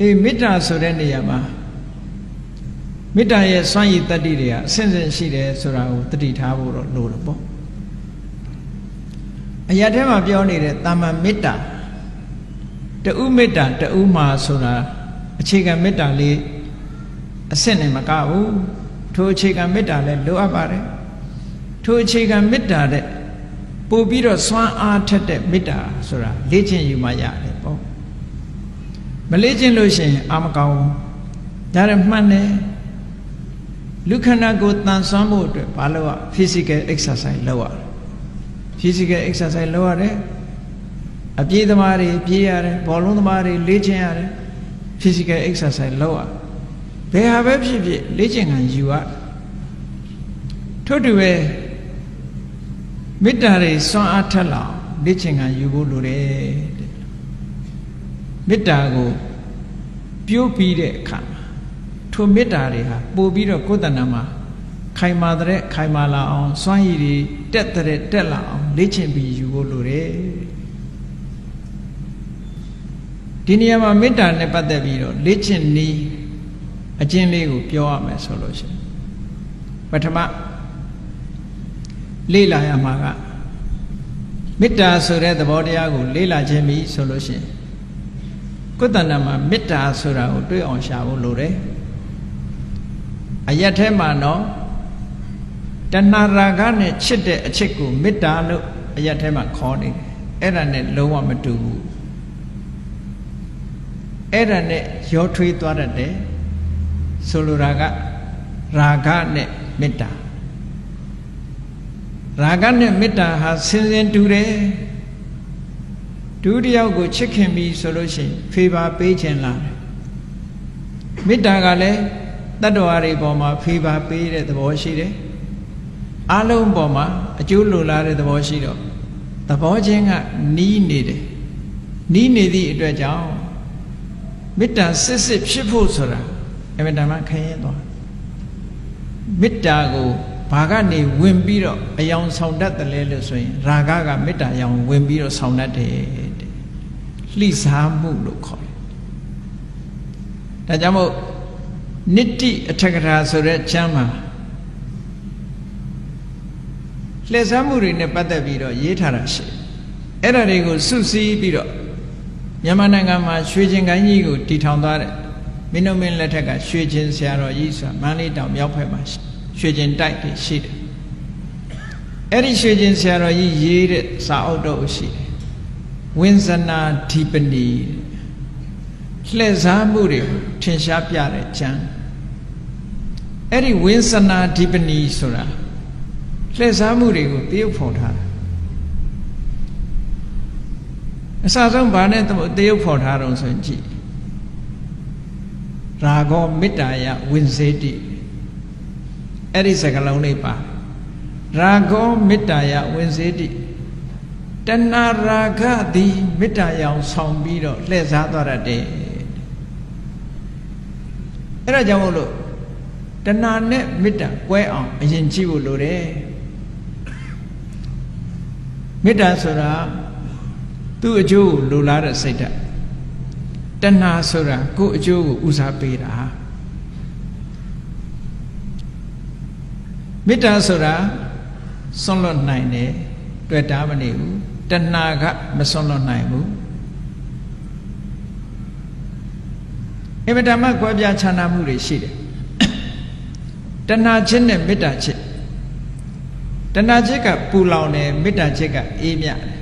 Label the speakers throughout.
Speaker 1: အေးမေတ္တာဆိုတဲ့နေရာမှာမေတ္တာရဲ့စွမ်းရည်တတ္တိတွေကအစဉ်စဉ်ရှိတယ်ဆိုတာကိုတတိထားဖို့တော့လိုတယ်ပေါ့အရာထဲမှာပြောနေတဲ့တာမန်မေတ္တာတူမေတ္တာတူမှာဆိုတာအခြေခံမေတ္တာလေးအစစ်နဲ့မကဘူးထိုအခြေခံမေတ္တာလည်းလိုအပ်ပါတယ်ထိုအခြေခံမေတ္တာတဲ့ပို့ပြီးတော့စွမ်းအားထက်တဲ့မေတ္တာဆိုတာလေ့ကျင့်ယူမှရတယ်ပေါ့ မလေ့ကျင့်လို့ရှိရင်အာမကောင်းဘူးဒါရမှန်တယ်လူခန္ဓာကိုယ်တန်ဆွမ်းဖို့အတွက်ဘာလို့ရ physical exercise လုပ်ရတယ် physical exercise လုပ်ရတယ်အပြေးသမားတွေပြေးရတယ်ဘောလုံးသမားတွေလေ့ကျင့်ရတယ် physical exercise လုပ်ရဘယ်ဟာပဲဖြစ်ဖြစ်လေ့ကျင့်ခံယူရထို့တူပဲမေတ္တာတွေစွမ်းအားထက်လာလေ့ကျင့်ခံယူဖို့လိုတယ်တဲ့ မေတ္တာကိုပြိုးပြီးတဲ့အခါမှာထိုမေတ္တာတွေဟာပို့ပြီးတော့ကိုယ်တဏ္ဍာမှာခိုင်မာတဲ့ခိုင်မာလာအောင်စွမ်းရည်တွေတက်တဲ့တက်လာအောင်လေ့ကျင့်ပြီးယူဖို့လိုတယ်ဒီနေရာမှာမေတ္တာနဲ့ပတ်သက်ပြီးတော့လေ့ကျင့်နည်းအကျဉ်းလေးကိုပြောရမယ်ဆိုလို့ရှိရင်ပထမလေ့လာရမှာကမေတ္တာဆိုတဲ့သဘောတရားကိုလေ့လာခြင်းပြီဆိုလို့ရှိရင် ကိုယ်တဏ္ဍာမှာမေတ္တာဆိုတာကိုတွေ့အောင်ရှာဖို့လိုတယ်အရက်ထဲမှာတော့တဏှာရာဂနဲ့ချစ်တဲ့အချစ်ကိုမေတ္တာလို့အရက်ထဲမှာခေါ်နေတယ်အဲ့ဒါနဲ့လုံးဝမတူဘူးအဲ့ဒါနဲ့ရောထွေးသွားတတ်တယ်ဆိုလိုတာကရာဂနဲ့မေတ္တာရာဂနဲ့မေတ္တာဟာဆင်းဆင်းတူတယ် ဒုတိယကိုချစ်ခင်ပြီဆိုလို့ရှိရင်ဖေပါပေးခြင်းလာတယ်မေတ္တာကလည်းတတ္တဝါတွေပေါ်မှာဖေပါပေးတဲ့သဘောရှိတယ်အလုံးပေါ်မှာအကျိုးလိုလားတဲ့သဘောရှိတော့သဘောချင်းကနီးနေတယ်နီးနေသည့်အတွက်ကြောင့်မေတ္တာစစ်စစ်ဖြစ်ဖို့ဆိုတာအမြဲတမ်းခရင်သွားမေတ္တာကိုဘာကနေဝင်ပြီးတော့အယောင်ဆောင်တတ်တယ်လဲလို့ဆိုရင် ရာဂကမေတ္တာရောင်ဝင်ပြီးတော့ဆောင်တတ်တယ်တဲ့ လှိစားမှုလို့ခေါ်တယ်ဒါကြောင့်မို့နိတ္တိအထက်ကရာဆိုတဲ့ကျမ်းမှာလှည့်စားမှုတွေနဲ့ပတ်သက်ပြီးတော့ရေးထားတာရှိအဲ့ဒါတွေကိုစုစည်းပြီးတော့မြန်မာနိုင်ငံမှာရွှေကျင်ကိုင်းကြီးကိုတည်ထောင်သွားတဲ့မင်းတို့မင်းလက်ထက်ကရွှေကျင်ဆရာတော်ကြီးဆိုတာမန္တလေးတောင်မြောက်ဘက်မှာရွှေကျင်တိုက်တွေရှိတယ်အဲ့ဒီရွှေကျင်ဆရာတော်ကြီးရေးတဲ့စာအုပ်တော့ရှိတယ် ဝင်းဇနာဓိပနီလှည့်စားမှုတွေထင်ရှားပြတဲ့ကျမ်းအဲ့ဒီဝင်းဇနာဓိပနီဆိုတာလှည့်စားမှုတွေကိုတရုပ်ဖော်ထားတာအစဆုံးဘာနဲ့တရုပ်ဖော်ထားတော့ဆိုရင်ကြည့်ရာဂောမေတ္တာယဝိဇေတိအဲ့ဒီစကားလုံးလေးပါရာဂောမေတ္တာယဝိဇေတိ တဏရာဂသည်မေတ္တာရောင်ဆောင်ပြီးတော့လှည့်စားသွားတတ်တယ်အဲ့ဒါကြောင့်မို့လို့တဏနဲ့မေတ္တာကွဲအောင်အရင်ကြည့်ဖို့လိုတယ်မေတ္တာဆိုတာသူ့အကျိုးကိုလိုလားတဲ့စိတ်ဓာတ်တဏှာဆိုတာကိုယ်အကျိုးကိုဦးစားပေးတာမေတ္တာဆိုတာဆွန့်လွတ်နိုင်တယ်တွေ့တာမနေဘူး တဏှာကမဆွန့်လွတ်နိုင်ဘူးအမတမကွဲပြားခြားနာမှုတွေရှိတယ်တဏှာချင်းနဲ့မေတ္တာချင်းတဏှာချစ်ကပူလောင်တယ်မေတ္တာချစ်ကအေးမြတယ်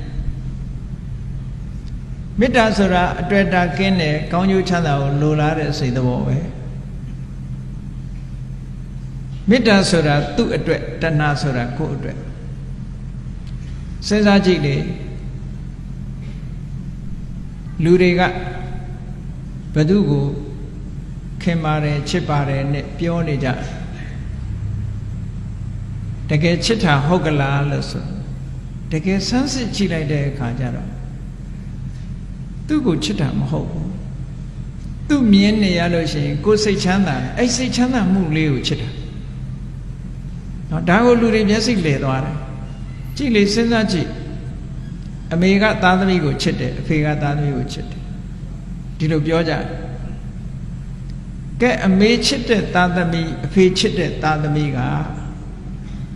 Speaker 1: မေတ္တာဆိုတာအတွေ့အတာကင်းတယ်ကောင်းကျိုးချမ်းသာကိုလိုလားတဲ့စိတ်သဘောပဲမေတ္တာဆိုတာသူ့အတွက်တဏှာဆိုတာကိုယ့်အတွက် စဉ်းစားကြည့်လေလူတွေကဘသူကိုခင်ပါတယ်ချစ်ပါတယ်နဲ့ပြောနေကြတကယ်ချစ်တာဟုတ်ကလားလို့ဆိုတကယ်ဆန်းစစ်ကြည့်လိုက်တဲ့အခါကျတော့သူ့ကိုချစ်တာမဟုတ်ဘူးသူ့မြင်နေရလို့ရှိရင်ကိုယ်စိတ်ချမ်းသာအဲ့စိတ်ချမ်းသာမှုလေးကိုချစ်တာနော်ဒါကိုလူတွေမျက်စိလဲသွားတယ် ကြည့်လေစဉ်းစားကြည့်အမေကသားသမီးကိုချစ်တယ်အဖေကသားသမီးကိုချစ်တယ်ဒီလိုပြောကြတယ်ကဲအမေချစ်တဲ့သားသမီးအဖေချစ်တဲ့သားသမီးက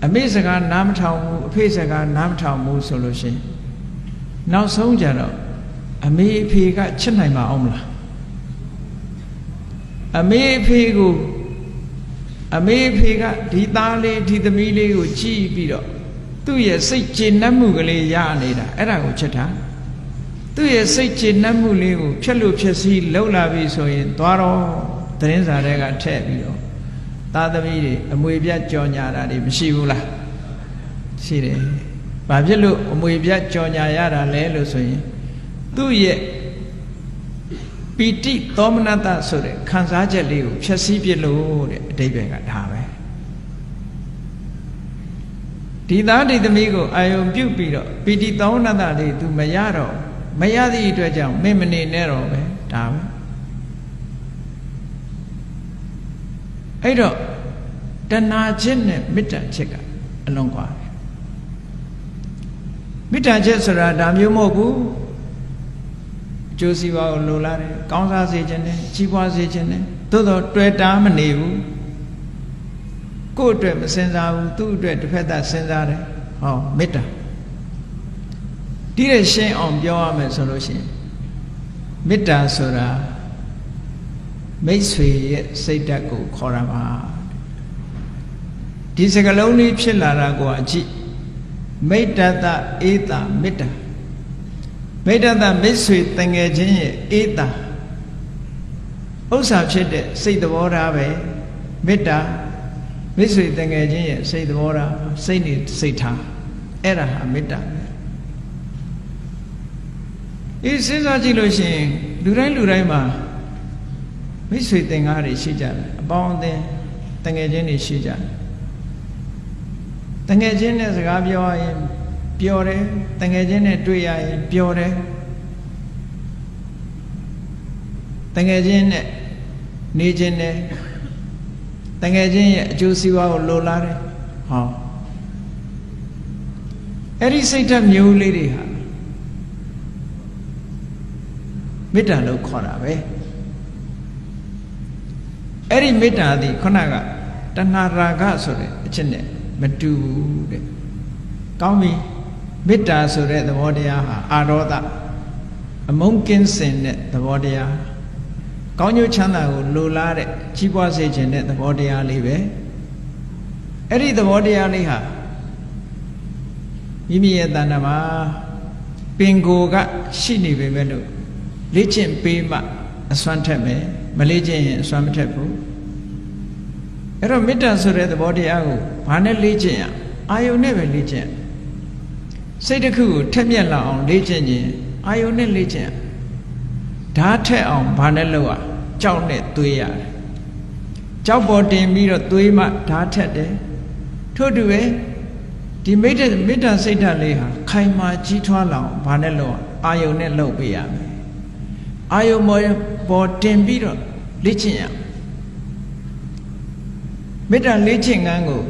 Speaker 1: အမေစကားနားမထောင်ဘူးအဖေစကားနားမထောင်ဘူးဆိုလို့ရှိရင်နောက်ဆုံးကြတော့အမေအဖေကချစ်နိုင်မှာအောင်မလားအမေအဖေကိုအမေအဖေကဒီသားလေးဒီသမီးလေးကိုကြည့်ပြီးတော့ သူ့ရဲ့စိတ်ကျေနပ်မှုကလေးရနေတာအဲ့ဒါကိုချစ်တာသူ့ရဲ့စိတ်ကျေနပ်မှုလေးကိုဖြက်လို့ဖြက်စီးလှုပ်လာပြီဆိုရင်သွားတော့သတင်းစာတွေကထည့်ပြီးတော့သားသမီးတွေအမွေပြတ်ကြော်ညာတာတွေမရှိဘူးလားရှိတယ်။ဘာဖြစ်လို့အမွေပြတ်ကြော်ညာရတာလဲလို့ဆိုရင်သူ့ရဲ့ပီတိသောမနတဆိုတဲ့ခံစားချက်လေးကိုဖြည့်ဆည်းပြလို့တဲ့အတိပ္ပယ်ကဒါပဲ ဒီသားဒီသမီးကိုအာယုံပြုတ်ပြီးတော့ပီတိသောမနတလေး तू မရတော့မရသည့်အတွက်ကြောင့်မင်းမနေနဲ့တော့ပဲဒါပဲအဲ့တော့တဏှာချက်နဲ့မေတ္တာချက်ကအလွန်ကွာတယ်မေတ္တာချက်ဆိုတာဒါမျိုးမဟုတ်ဘူးကျိုးစီးပွားကိုလိုလားတယ်ကောင်းစားစေခြင်းနဲ့ကြီးပွားစေခြင်းနဲ့သို့တော့တွေ့တာမနေဘူး ကိုယ့်အတွက်မစင်စားဘူးသူ့အတွက်တစ်ဖက်သက်စဉ်းစားတယ်ဟောမေတ္တာဒီရရှင်းအောင်ပြောရမယ်ဆိုလို့ရှိရင်မေတ္တာဆိုတာမိတ်ဆွေရဲ့စိတ်ဓာတ်ကိုခေါ်တာပါဒီစကလုံးလေးဖြစ်လာတာကိုအကြည့်မိတ္တတအေးတာမေတ္တာမိတ္တတမိတ်ဆွေတငယ်ချင်းရဲ့အေးတာဥစ္စာဖြစ်တဲ့စိတ်သဘောထားပဲမေတ္တာ မိတ်ဆွေတငယ်ချင်းရဲ့စိတ်သဘောထားစိတ်နေစိတ်ထားအဲ့ဒါဟာမေတ္တာပဲအေးစဉ်းစားကြည့်လို့ရှိရင်လူတိုင်းလူတိုင်းမှာမိတ်ဆွေသင်္ကားတွေရှိကြတယ်အပေါင်းအသင်းတငယ်ချင်းတွေရှိကြတယ်တငယ်ချင်းနဲ့စကားပြောရရင်ပျော်တယ်တငယ်ချင်းနဲ့တွေ့ရရင်ပျော်တယ်တငယ်ချင်းနဲ့နေခြင်းနဲ့ တငယ်ချင်းရဲ့အကျိုးစီးပွားကိုလိုလားတယ်ဟောအဲ့ဒီစိတ်ဓာတ်မျိုးလေးတွေဟာမေတ္တာလို့ခေါ်တာပဲအဲ့ဒီမေတ္တာသည်ခုနကတဏှာရာဂဆိုတဲ့အချက်နဲ့မတူဘူးတဲ့ကောင်းပြီမေတ္တာဆိုတဲ့သဘောတရားဟာအာရောဒအမုန်းကင်းစင်တဲ့သဘောတရား ကောင်းကျိုးချမ်းသာကိုလိုလားတဲ့ကြီးပွားစေခြင်းတဲ့သဘောတရားလေးပဲအဲ့ဒီသဘောတရားလေးဟာမိမိရဲ့တဏ္ဍာမှာပင်ကိုကရှိနေပေမဲ့လို့လေ့ကျင့်ပေးမှအစွမ်းထက်မယ်မလေ့ကျင့်ရင်အစွမ်းမထက်ဘူးအဲ့တော့မေတ္တာဆိုတဲ့သဘောတရားကိုဘာနဲ့လေ့ကျင့်ရအာယုန်နဲ့ပဲလေ့ကျင့်စိတ်တစ်ခုကိုထက်မြက်လာအောင်လေ့ကျင့်ခြင်းအာယုန်နဲ့လေ့ကျင့်ဓာတ်ထက်အောင်ဘာနဲ့လုပ်ရ ကြောက်နဲ့သွေးရတယ်ကြောက်ပေါ်တင်ပြီးတော့သွေးမှဓာတ်ထက်တယ်ထို့တူပဲဒီမေတ္တာမေတ္တာစိတ်ဓာတ်လေးဟာခိုင်မာကြီးထွားလာအောင်ဘာနဲ့လုပ်အာယုန်နဲ့လုပ်ပေးရမယ်အာယုံပေါ်တင်ပြီးတော့လေ့ကျင့်ရမေတ္တာလေ့ကျင့်ငန်းကို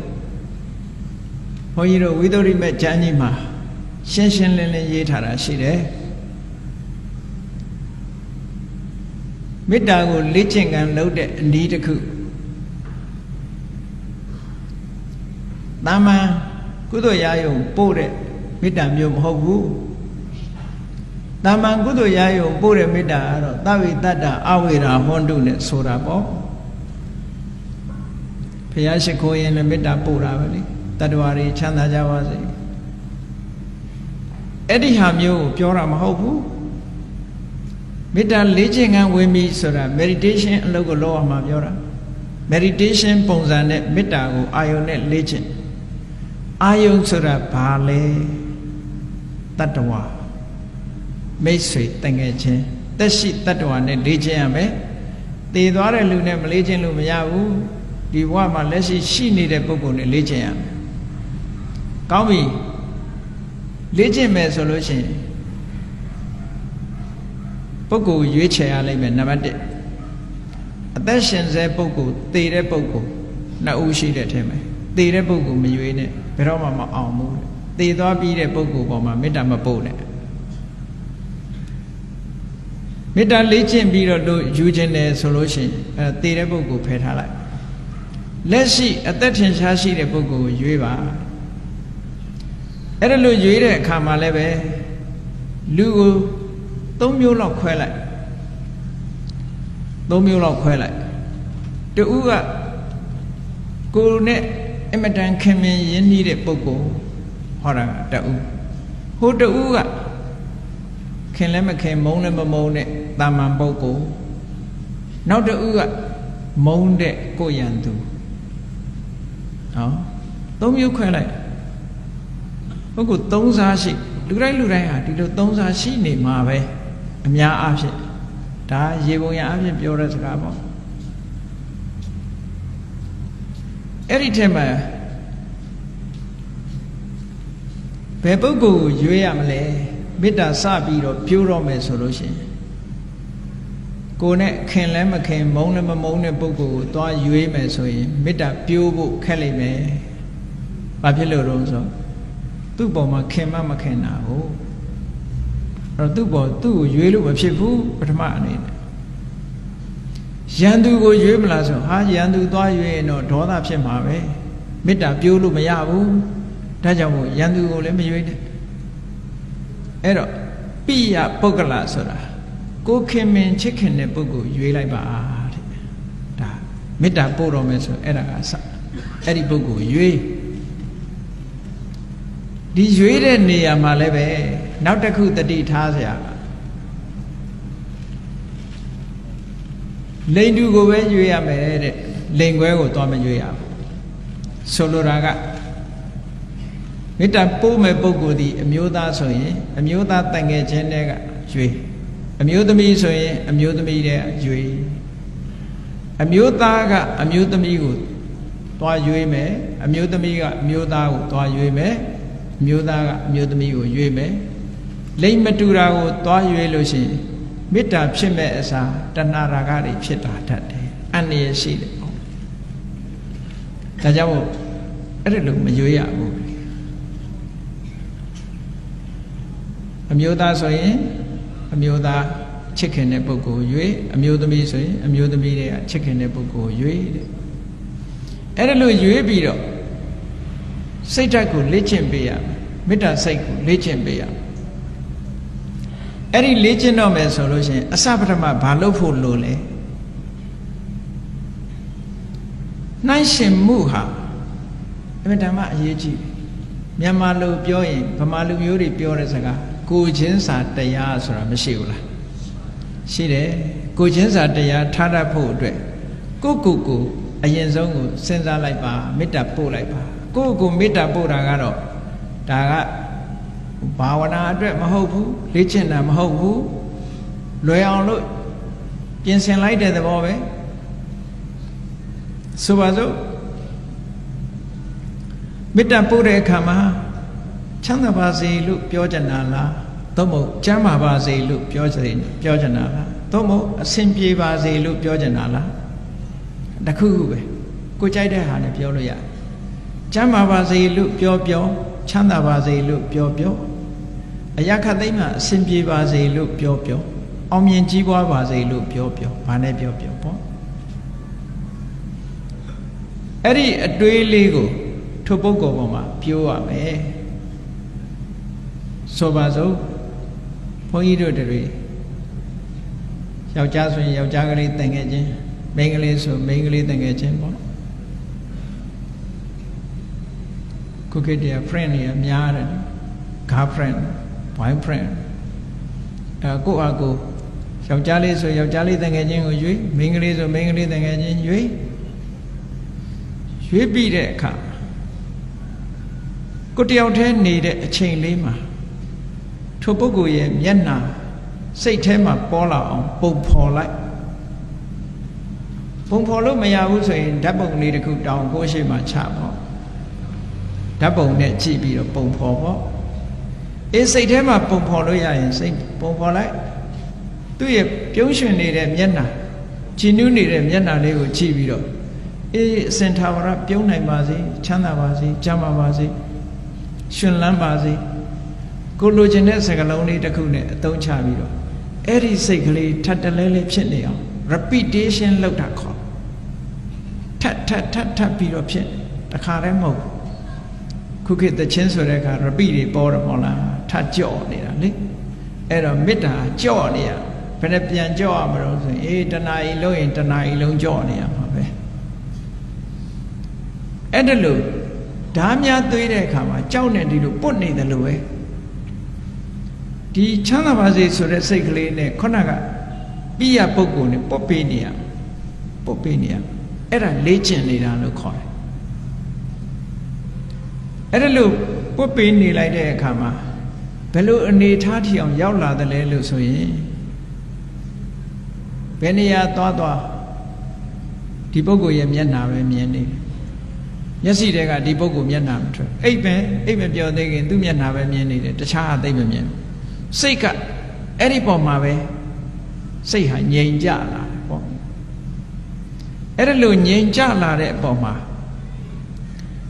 Speaker 1: ဘုန်းကြီးတို့ဝိသုရိမေကျမ်းကြီးမှာရှင်းရှင်းလင်းလင်းရေးထားတာရှိတယ် မေတ္တာကိုလေ့ကျင့်ငန်းလုပ်တဲ့အနည်းတစ်ခုတာမန်ကုသိုလ်ရာယုံပို့တဲ့မေတ္တာမျိုးမဟုတ်ဘူးတာမန်ကုသိုလ်ရာယုံပို့တဲ့မေတ္တာကတော့သဗ္ဗေတ္တအဝေရာဟွန်တုနဲ့ဆိုတာပေါ့ဖះရှိခိုးရင်လည်းမေတ္တာပို့တာပဲလေတတ္တဝါတွေချမ်းသာကြပါစေအဲ့ဒီဟာမျိုးကိုပြောတာမဟုတ်ဘူး မေတ္တာလေ့ကျင့်ခန်းဝင်ပြီဆိုတာ meditation အလုပ်ကိုလုပ်အောင်မှာပြောတာ meditation ပုံစံနဲ့မေတ္တာကိုအာယုံနဲ့လေ့ကျင့်အာယုံဆိုတာဘာလဲတတ္တဝါမိတ်ဆွေတငယ်ချင်းတက်ရှိတတ္တဝါနဲ့လေ့ကျင့်ရမယ်တည်သွားတဲ့လူနဲ့မလေ့ကျင့်လို့မရဘူးဒီဘဝမှာလက်ရှိရှိနေတဲ့ပုဂ္ဂိုလ်နဲ့လေ့ကျင့်ရမယ်ကောင်းပြီလေ့ကျင့်မယ်ဆိုလို့ရှိရင် ပုဂ္ဂိုလ်ရွေးချယ်ရလိမ့်မယ်နံပါတ်1အသက်ရှင်စေပုဂ္ဂိုလ်တည်တဲ့ပုဂ္ဂိုလ်နှစ်ဦးရှိတဲ့ထဲမှာတည်တဲ့ပုဂ္ဂိုလ်မရွေးနဲ့ဘယ်တော့မှမအောင်ဘူးတည်သွားပြီးတဲ့ပုဂ္ဂိုလ်ပေါ်မှာမေတ္တာမပို့နဲ့မေတ္တာလေ့ကျင့်ပြီးတော့လို့ယူခြင်းတယ်ဆိုလို့ရှိရင်အဲတည်တဲ့ပုဂ္ဂိုလ်ဖယ်ထားလိုက်လက်ရှိအသက်ထင်ရှားရှိတဲ့ပုဂ္ဂိုလ်ကိုရွေးပါအဲ့ဒါလို့ရွေးတဲ့အခါမှာလည်းပဲလူကို ၃မျိုးလောက်ခွဲလိုက်၃မျိုးလောက်ခွဲလိုက်တူကကိုယ်နဲ့အမတန်ခင်မင်ရင်းနှီးတဲ့ပုဂ္ဂိုလ်ဟောတာကတူဟိုတူကခင်လည်းမခင်မုန်းလည်းမမုန်းတဲ့တာမန်ပုဂ္ဂိုလ်နောက်တူကမုန်းတဲ့ကိုယ်ရန်သူဟောသုံးမျိုးခွဲလိုက်ပုဂ္ဂိုလ်သုံးစားရှိလူတိုင်းလူတိုင်းဟာဒီလိုသုံးစားရှိနေမှာပဲ အများအားဖြင့်ဒါရေပုံရအားဖြင့်ပြောတဲ့စကားပေါ့အဲ့ဒီထဲမှာဘယ်ပုဂ္ဂိုလ်ကိုရွေးရမလဲမေတ္တာစပြီးတော့ပြိုးတော့မယ်ဆိုလို့ရှိရင်ကိုယ်နဲ့ခင်လည်းမခင်မုန်းလည်းမမုန်းတဲ့ပုဂ္ဂိုလ်ကိုသွားရွေးမယ်ဆိုရင်မေတ္တာပြိုးဖို့ခက်လိမ့်မယ်။ဘာဖြစ်လို့လဲဆိုသူ့ပေါ်မှာခင်မမခင်တာကိုအဲ့ တော့သူ့ပေါ်သူ့ကိုရွေးလို့မဖြစ်ဘူးပထမအနေနဲ့ရန်သူကိုရွေးမလားဆိုဟာရန်သူသွားရွေးရင်တော့ဒေါသဖြစ်မှာပဲမေတ္တာပြိုးလို့မရဘူးဒါကြောင့်မို့ရန်သူကိုလည်းမရွေးနဲ့အဲ့တော့ပိယပုဂ္ဂလဆိုတာကိုခင်မင်ချစ်ခင်တဲ့ပုဂ္ဂိုလ်ရွေးလိုက်ပါတဲ့ဒါမေတ္တာပို့တော်မယ်ဆိုအဲ့ဒါကစအဲ့ဒီပုဂ္ဂိုလ်ရွေးဒီရွေးတဲ့နေရာမှာလည်းပဲ နောက်တစ်ခုတတိထားเสียလိန်တူကိုပဲရွေးရမယ်တဲ့လိန်ခွဲကိုသွားမရွေးရဘူးဆိုလိုတာကမေတ္တာပို့မဲ့ပုဂ္ဂိုလ်ဒီအမျိုးသားဆိုရင်အမျိုးသားတန်ငယ်ချင်းတွေကရွေးအမျိုးသမီးဆိုရင်အမျိုးသမီးတွေကရွေးအမျိုးသားကအမျိုးသမီးကိုသွားရွေးမယ်အမျိုးသမီးကအမျိုးသားကိုသွားရွေးမယ်အမျိုးသားကအမျိုးသမီးကိုရွေးမယ် လိမ့်မတူတာကိုသွားရွေးလို့ရှိရင်မေတ္တာဖြစ်မဲ့အစားတဏှာရာဂတွေဖြစ်တာတတ်တယ်အန္တရာယ်ရှိတယ်ပေါ့ဒါကြောင့်မို့အဲ့ဒါလို့မရွေးရဘူးအမျိုးသားဆိုရင်အမျိုးသားချစ်ခင်တဲ့ပုဂ္ဂိုလ်ရွေးအမျိုးသမီးဆိုရင်အမျိုးသမီးတွေကချစ်ခင်တဲ့ပုဂ္ဂိုလ်ရွေးတဲ့အဲ့ဒါလို့ရွေးပြီးတော့စိတ်ဓာတ်ကိုလေ့ကျင့်ပေးရမယ်မေတ္တာစိတ်ကိုလေ့ကျင့်ပေးရမယ် အဲ့ဒီလေ့ကျင့်တော့မယ်ဆိုလို့ရှိရင်အစပထမဘာလုပ်ဖို့လိုလဲနှိုင်းရှင်မှုဟာအမှန်တမ်းအရေးကြီးမြန်မာလိုပြောရင်ဗမာလူမျိုးတွေပြောတဲ့စကားကိုချင်းစာတရားဆိုတာမရှိဘူးလားရှိတယ်ကိုချင်းစာတရားထားတတ်ဖို့အတွက်ကိုကိုကိုအရင်ဆုံးကိုစဉ်းစားလိုက်ပါမေတ္တာပို့လိုက်ပါကိုကိုမေတ္တာပို့တာကတော့ဒါက ဘာဝနာအတွက်မဟုတ်ဘူးလေ့ကျင့်တာမဟုတ်ဘူးလွယ်အောင်လို့ပြင်ဆင်လိုက်တဲ့သဘောပဲဆိုပါစို့မေတ္တာပို့တဲ့အခါမှာချမ်းသာပါစေလို့ပြောကြတာလားသို့မဟုတ်ကျမ်းမာပါစေလို့ပြောစေပြောကြတာလားသို့မဟုတ်အဆင်ပြေပါစေလို့ပြောကြတာလားတခုခုပဲကိုကြိုက်တဲ့ဟာနဲ့ပြောလို့ရတယ်ကျမ်းမာပါစေလို့ပြောပြောချမ်းသာပါစေလို့ပြောပြော အရာခတ်သိမ်းမှာအဆင်ပြေပါစေလို့ပြောပြောအောင်မြင်ကြီးပွားပါစေလို့ပြောပြောဘာနဲ့ပြောပြောပေါ့အဲ့ဒီအတွေးလေးကိုထိုပုဂ္ဂိုလ်ပေါ်မှာပြောရမယ်ဆိုပါစို့ဘုန်းကြီးတို့တွေယောက်ျားဆိုရင်ယောက်ျားကလေးတန်ငယ်ချင်းမိန်းကလေးဆိုမိန်းကလေးတန်ငယ်ချင်းပေါ့ခုခေတ်တည်း friend တွေများတယ် girlfriend boyfriend အဲကိုယ့်အကိုယောက်ျားလေးဆိုယောက်ျားလေးတန်ငယ်ချင်းကိုရွေးမိန်းကလေးဆိုမိန်းကလေးတန်ငယ်ချင်းရွေးရွေးပြီးတဲ့အခါကိုတယောက်တည်းနေတဲ့အချိန်လေးမှာထိုပုဂ္ဂိုလ်ရဲ့မျက်နှာစိတ်ထဲမှာပေါ်လာအောင်ပုံဖော်လိုက်ပုံဖော်လို့မရဘူးဆိုရင်ဓာတ်ပုံလေးတစ်ခုတောင်ကိုရှိမှချပေါ့ဓာတ်ပုံနဲ့ကြည့်ပြီးတော့ပုံဖော်ပေါ့ အေးစိတ်ထဲမှာပုံဖော်လို့ရရင်စိတ်ပုံဖော်လိုက်သူ့ရဲ့ပြုံးရွှင်နေတဲ့မျက်နှာကြည်နူးနေတဲ့မျက်နှာလေးကိုကြည့်ပြီးတော့အေးအစင်ထာဝရပြုံးနိုင်ပါစေချမ်းသာပါစေကျမ်းမာပါစေရှင်လန်းပါစေကိုလိုချင်တဲ့စကားလုံးလေးတစ်ခုနဲ့အသုံးချပြီးတော့အဲ့ဒီစိတ်ကလေးထပ်တလဲလဲဖြစ်နေအောင် repetition လောက်တာခေါ်ထပ်ထပ်ထပ်ထပ်ပြီးတော့ဖြစ်တခါတည်းမဟုတ်ဘူးခုခေတ်သချင်းဆိုတဲ့အခါ repeat တွေပေါ်တယ်မဟုတ်လား ထပ်ကြော့နေတာလေအဲ့တော့မေတ္တာကြော့နေရဘယ်နဲ့ပြန်ကြော့ရမလို့ဆိုရင်အေးတဏှာကြီးလုံးရင်တဏှာကြီးလုံးကြော့နေရမှာပဲအဲ့ဒါလို့ဓာများသွေးတဲ့အခါမှာကြောက်နေဒီလိုပုတ်နေတယ်လို့ပဲဒီချမ်းသာပါစေဆိုတဲ့စိတ်ကလေးနဲ့ခုနကပြရပုဂ္ဂိုလ်နဲ့ပုတ်ပေးနေရပုတ်ပေးနေရအဲ့ဒါလေ့ကျင့်နေတာလို့ခေါ်တယ်အဲ့ဒါလို့ပုတ်ပေးနေလိုက်တဲ့အခါမှာ ဘယ်လိုအနေထားထီအောင်ရောက်လာတယ်လဲလို့ဆိုရင်ဘယ်နေရာသွားသွားဒီပုဂ္ဂိုလ်ရဲ့မျက်နှာပဲမြင်နေတယ်မျက်စိတဲကဒီပုဂ္ဂိုလ်မျက်နှာမထွက်အိပ်ပဲအိပ်မပြောသေးခင်သူ့မျက်နှာပဲမြင်နေတယ်တခြားအသိမမြင်စိတ်ကအဲ့ဒီပုံမှာပဲစိတ်ဟာငြိမ်ကြလာတယ်ပေါ့အဲ့ဒါလို့ငြိမ်ကြလာတဲ့အပေါ်မှာ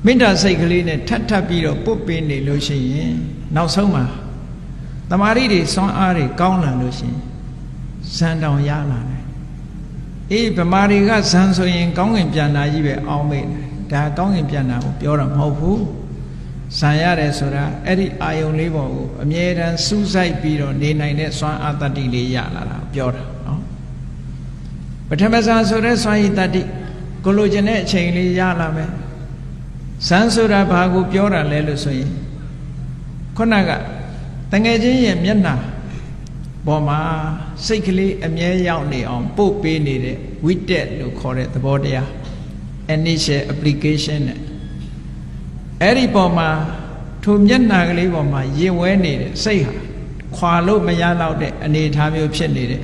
Speaker 1: မေတ္တာစိတ်ကလေးနဲ့ထပ်ထပ်ပြီးတော့ပုတ်ပေးနေလို့ရှိရင်နောက်ဆုံးမှာ တမာရီတွေစွမ်းအားတွေကောင်းလာလို့ရှိရင်ဇန်တောင်ရလာတယ်အေးဗမာတွေကဇန်ဆိုရင် ကောင်းကင်ပြန်တာကြီးပဲအောင်းမိတယ်ဒါကောင်းကင်ပြန်တာကိုပြောတာမဟုတ်ဘူးဇန်ရတယ်ဆိုတာအဲ့ဒီအာယုံလေးပေါ်ကိုအမြဲတမ်းစူးစိုက်ပြီးတော့နေနိုင်တဲ့စွမ်းအားတတ္တိလေးရလာတာပြောတာနော်ပထမဇန်ဆိုတဲ့စွမ်းရည်တတ္တိကိုလိုချင်တဲ့အချိန်လေးရလာမယ်ဇန်ဆိုတာဘာကိုပြောတာလဲလို့ဆိုရင်ခုနက တငယ်ချင်းရဲ့မျက်နှာပေါ်မှာစိတ်ကလေးအမြဲရောက်နေအောင်ပို့ပေးနေတဲ့ widget လို့ခေါ်တဲ့သဘောတရား initial application နဲ့အဲ့ဒီပေါ်မှာထိုမျက်နှာကလေးပေါ်မှာရင်ဝဲနေတဲ့စိတ်ဟာခွာလို့မရတော့တဲ့အနေအထားမျိုးဖြစ်နေတဲ့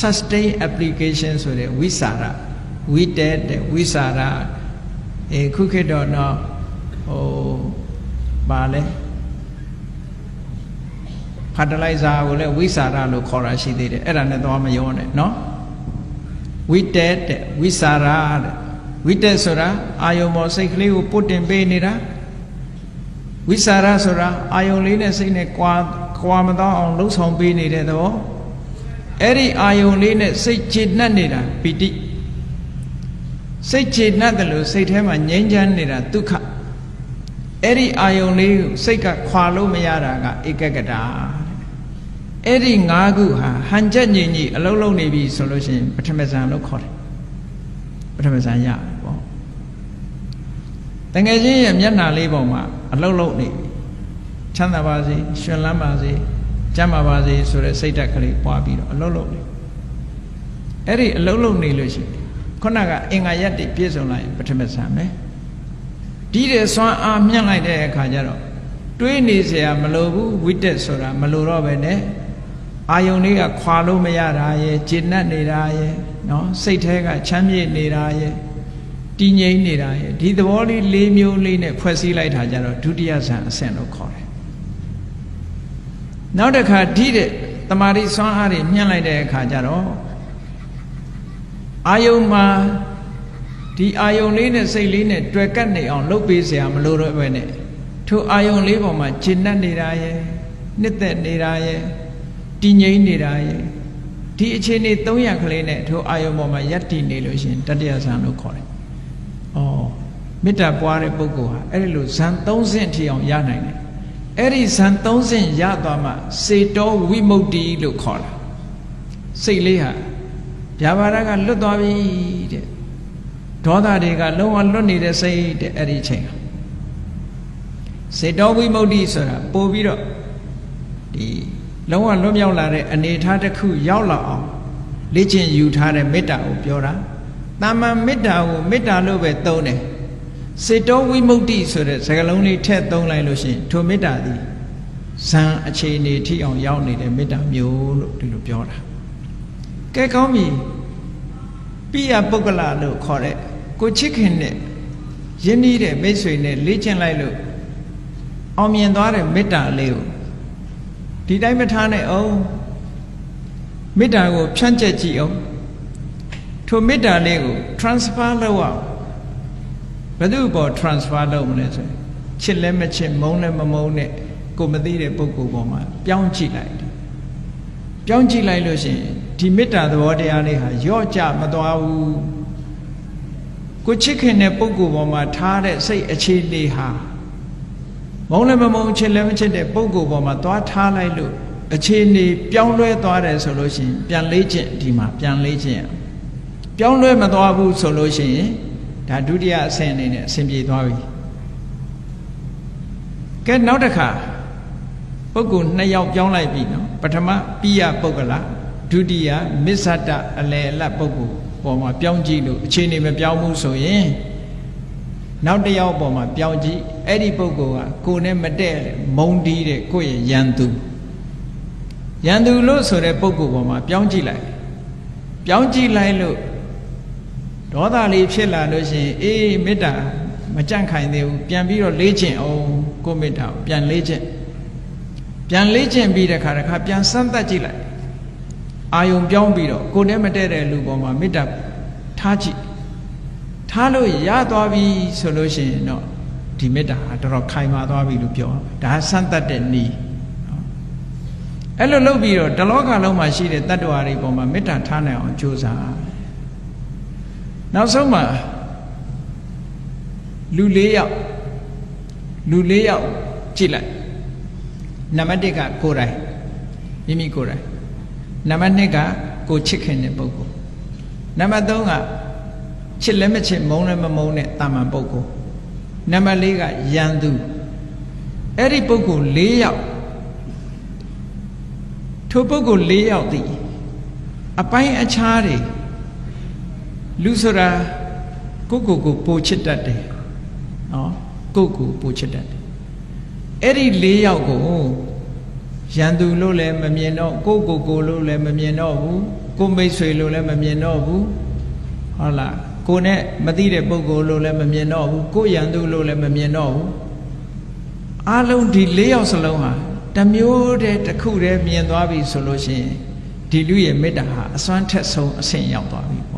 Speaker 1: sustain application ဆိုတဲ့ဝိစာရဝိတက်တဲ့ဝိစာရအဲခုခေတ်တော့တော့ဟိုပါလဲ ဖာတလိုက်ဇာကိုလည်းဝိสารလို့ခေါ်တာရှိသေးတယ်အဲ့ဒါနဲ့တော့မရောနဲ့เนาะဝိတက်တဲ့ဝိสารတဲ့ဝိတက်ဆိုတာအာယုံမောစိတ်ကလေးကိုပုတ်တင်ပေးနေတာဝိสารဆိုတာအာယုံလေးနဲ့စိတ်နဲ့ကွာကွာမတော့အောင်လှုပ်ဆောင်ပေးနေတဲ့သဘောအဲ့ဒီအာယုံလေးနဲ့စိတ်ခြေနှက်နေတာပီတိစိတ်ခြေနှက်တယ်လို့စိတ်ထဲမှာငြိမ်းချမ်းနေတာဒုက္ခအဲ့ဒီအာယုံလေးကိုစိတ်ကခွာလို့မရတာကဧကကတာ အဲ့ဒီ၅ခုဟာဟန်ချက်ညင်ကြီးအလုံးလုံးနေပြီဆိုလို့ရှိရင်ပထမဇန်လို့ခေါ်တယ်ပထမဇန်ရပေါ့တငယ်ချင်းရဲ့မျက်နှာလေးပေါ်မှာအလုံးလုံးနေပြီချမ်းသာပါစေရှင်လန်းပါစေကျမ်းပါပါစေဆိုတဲ့စိတ်ဓာတ်ကလေးပွားပြီးတော့အလုံးလုံးနေအဲ့ဒီအလုံးလုံးနေလို့ရှိရင်ခုနကအင်္ဂါရက်တွေပြည့်စုံလာရင်ပထမဇန်ပဲဒီတဲ့စွမ်းအားမြင့်လိုက်တဲ့အခါကျတော့တွေးနေเสียမလိုဘူးဝိတက်ဆိုတာမလိုတော့ပဲနဲ့ အာယုန်လေးကခွာလို့မရတာရဲ့ဂျေနတ်နေတာရဲ့နော်စိတ်แท้ကချမ်းမြေ့နေတာရဲ့တည်ငြိမ်နေတာရဲ့ဒီသဘောလေး၄မျိုးလေးနဲ့ဖွဲ့စည်းလိုက်တာကြတော့ဒုတိယဆန်အဆင့်လို့ခေါ်တယ်နောက်တစ်ခါဓိတဲ့တမာရီဆွမ်းအားတွေမြှင့်လိုက်တဲ့အခါကျတော့အာယုံမှာဒီအာယုံလေးနဲ့စိတ်လေးနဲ့တွေ့ကပ်နေအောင်လုပ်ပေးစရာမလိုတော့ဘဲနဲ့ထိုအာယုံလေးပေါ်မှာဂျင်တ်နေတာရဲ့နှစ်သက်နေတာရဲ့ တည်ငြိမ်နေတာရဲ့ဒီအခြေအနေ၃ရက်ကလေးနဲ့ထိုအာယုံပေါ်မှာယက်တည်နေလို့ရှိရင်တတ္တယဇန်လို့ခေါ်တယ်။အော်မေတ္တာပွားတဲ့ပုဂ္ဂိုလ်ဟာအဲ့ဒီလိုဇန်၃ဆင့်ထိအောင်ရနိုင်တယ်။အဲ့ဒီဇန်၃ဆင့်ရသွားမှစေတောဝိမု ക്തി လို့ခေါ်တာ။စိတ်လေးဟာဗျာပါဒကလွတ်သွားပြီတဲ့။ဒေါသတွေကလုံးဝလွတ်နေတဲ့စိတ်တဲ့အဲ့ဒီချိန်စေတောဝိမု ക്തി ဆိုတာပို့ပြီးတော့ဒီ လုံးဝလွတ်မြောက်လာတဲ့အနေအထားတစ်ခုရောက်လာအောင်လေ့ကျင့်ယူထားတဲ့မေတ္တာကိုပြောတာတာမန်မေတ္တာကိုမေတ္တာလို့ပဲသုံးတယ်စေတောဝိမု ക്തി ဆိုတဲ့စကားလုံးလေးထည့်သုံးလိုက်လို့ရှိရင်ထိုမေတ္တာသည်ဇံအခြေအနေထိအောင်ရောက်နေတဲ့မေတ္တာမျိုးလို့ဒီလိုပြောတာကဲကောင်းပြီပိယပုဂ္ဂလလို့ခေါ်တဲ့ကိုချစ်ခင်နဲ့ယဉ်ဤတဲ့မိတ်ဆွေနဲ့လေ့ကျင့်လိုက်လို့အောင်မြင်သွားတဲ့မေတ္တာလေးကို ဒီတိုင်းမထားနဲ့အောင်မေတ္တာကိုဖြန့်ကျက်ကြည့်အောင်ထိုမေတ္တာလေးကို transfer လုပ်အောင်ဘယ်သူ့ပေါ် transfer လုပ်မလဲဆိုရင်ချစ်လည်းမချစ်မုန်းလည်းမမုန်းနဲ့ကိုမသိတဲ့ပုဂ္ဂိုလ်ပေါ်မှာပြောင်းကြည့်လိုက်ပပြောင်းကြည့်လိုက်လို့ရှိရင်ဒီမေတ္တာသဘောတရားလေးဟာယော့ကြမသွားဘူးကိုချစ်ခင်တဲ့ပုဂ္ဂိုလ်ပေါ်မှာထားတဲ့စိတ်အခြေအနေဟာ မုံလည်းမမုံချစ်လည်းမချစ်တဲ့ပုဂ္ဂိုလ်ပေါ်မှာသွားထားလိုက်လို့အခြေအနေပြောင်းလဲသွားတယ်ဆိုလို့ရှိရင်ပြန်လေးခြင်းဒီမှာပြန်လေးခြင်းပြောင်းလဲမသွားဘူးဆိုလို့ရှိရင်ဒါဒုတိယအဆင့်အနေနဲ့အဆင်ပြေသွားပြီကဲနောက်တစ်ခါပုဂ္ဂိုလ်နှစ်ယောက်ပြောင်းလိုက်ပြီနော်ပထမပိယပုဂ္ဂလဒုတိယမစ္ဆတအလယ်အလတ်ပုဂ္ဂိုလ်ပေါ်မှာပြောင်းကြည့်လို့အခြေအနေမပြောင်းဘူးဆိုရင် နောက်တစ်ယောက်ပေါ်မှာပြောင်းကြည့်အဲ့ဒီပုဂ္ဂိုလ်ကကိုယ်နဲ့မတည့်တဲ့မုံတီးတဲ့ကိုယ့်ရဲ့ယန္တုယန္တုလို့ဆိုတဲ့ပုဂ္ဂိုလ်ပေါ်မှာပြောင်းကြည့်လိုက်ပြောင်းကြည့်လိုက်လို့ဒေါသလေးဖြစ်လာလို့ရှိရင်အေးမေတ္တာမကြန့်ခိုင်သေးဘူးပြန်ပြီးတော့လေးကျင့်အောင်ကိုမေတ္တာကိုပြန်လေးကျင့်ပြန်လေးကျင့်ပြီးတဲ့ခါတစ်ခါပြန်စမ်းသပ်ကြည့်လိုက်အာယုံပြောင်းပြီးတော့ကိုယ်နဲ့မတည့်တဲ့လူပေါ်မှာမေတ္တာထားကြည့် ထားလို့ရသွားပြီဆိုလို့ရှိရင်တော့ဒီမေတ္တာဟာတော်တော်ခိုင်မာသွားပြီလို့ပြောဒါစမ်းသပ်တဲ့နည်းအဲ့လိုလုပ်ပြီးတော့တလောကလုံးမှာရှိတဲ့တတ္တဝါတွေပေါ်မှာမေတ္တာထားနိုင်အောင်ကြိုးစားနောက်ဆုံးမှာလူ၄ယောက်လူ၄ယောက်ကြည့်လိုက်နံပါတ်1ကကိုယ်တိုင်မိမိကိုယ်တိုင်နံပါတ်2ကကိုချစ်ခင်တဲ့ပုဂ္ဂိုလ်နံပါတ်3က ချစ်လည်းမချစ်မုန်းလည်းမမုန်းတဲ့တာမန်ပုဂ္ဂိုလ်နံပါတ်4ကယန္တုအဲ့ဒီပုဂ္ဂိုလ်၄ယောက်ထိုပုဂ္ဂိုလ်၄ယောက်သည်အပိုင်းအခြားတွေလူဆိုတာကိုကိုကိုပိုချစ်တတ်တယ်နော်ကိုကိုပိုချစ်တတ်တယ်အဲ့ဒီ၄ယောက်ကိုရန်သူလို့လည်းမမြင်တော့ကိုကိုကိုလို့လည်းမမြင်တော့ဘူးကိုမိတ်ဆွေလို့လည်းမမြင်တော့ဘူးဟုတ်လား ကိုနဲ့မသိတဲ့ပုဂ္ဂိုလ်လို့လည်းမမြင်တော့ဘူးကိုရန်သူလို့လည်းမမြင်တော့ဘူးအားလုံးဒီ၄ယောက်စလုံးဟာတစ်မျိုးတည်းတစ်ခုတည်းမြင်သွားပြီဆိုလို့ရှိရင်ဒီလူရဲ့မေတ္တာဟာအစွမ်းထက်ဆုံးအဆင့်ရောက်သွားပြီပေါ့လေ